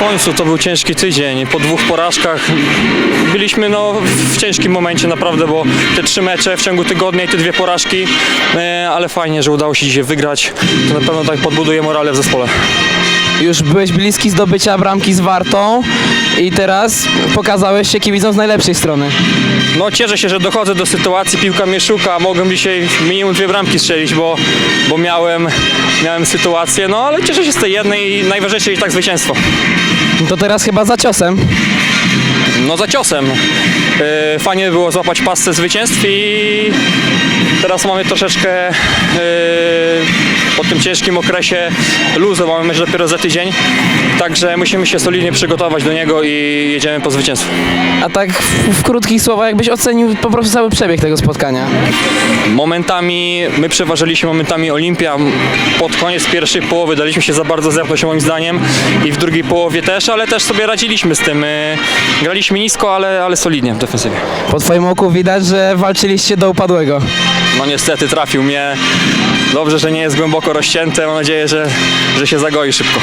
końcu to był ciężki tydzień. Po dwóch porażkach byliśmy no, w ciężkim momencie naprawdę, bo te trzy mecze w ciągu tygodnia i te dwie porażki, e, ale fajnie, że udało się dzisiaj wygrać. To na pewno tak podbuduje morale w zespole. Już byłeś bliski zdobycia bramki z Wartą i teraz pokazałeś się kibicom z najlepszej strony. No cieszę się, że dochodzę do sytuacji, piłka mnie szuka, mogłem dzisiaj minimum dwie bramki strzelić, bo, bo miałem, miałem sytuację, no ale cieszę się z tej jednej i najważniejsze i tak zwycięstwo. To teraz chyba za ciosem. No za ciosem. Yy, fajnie było złapać pasce zwycięstw i teraz mamy troszeczkę yy, po tym ciężkim okresie luzu, mamy mecz dopiero za tydzień, także musimy się solidnie przygotować do niego i jedziemy po zwycięstwo. A tak w, w krótkich słowach, jakbyś ocenił po prostu cały przebieg tego spotkania. Momentami my przeważyliśmy momentami Olimpia. Pod koniec pierwszej połowy daliśmy się za bardzo zepchnąć moim zdaniem i w drugiej połowie też, ale też sobie radziliśmy z tym. Yy, Graliśmy nisko, ale, ale solidnie w defensywie. Po twoim oku widać, że walczyliście do upadłego. No niestety trafił mnie. Dobrze, że nie jest głęboko rozcięte. Mam nadzieję, że, że się zagoi szybko.